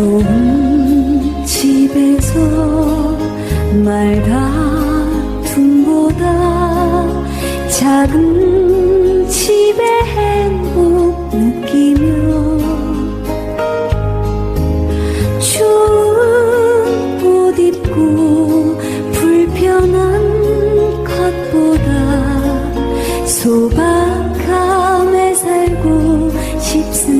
좋은 집에서 말 다툼보다 작은 집의 행복 느끼며 추운 옷 입고 불편한 것보다 소박함에 살고 싶습니다.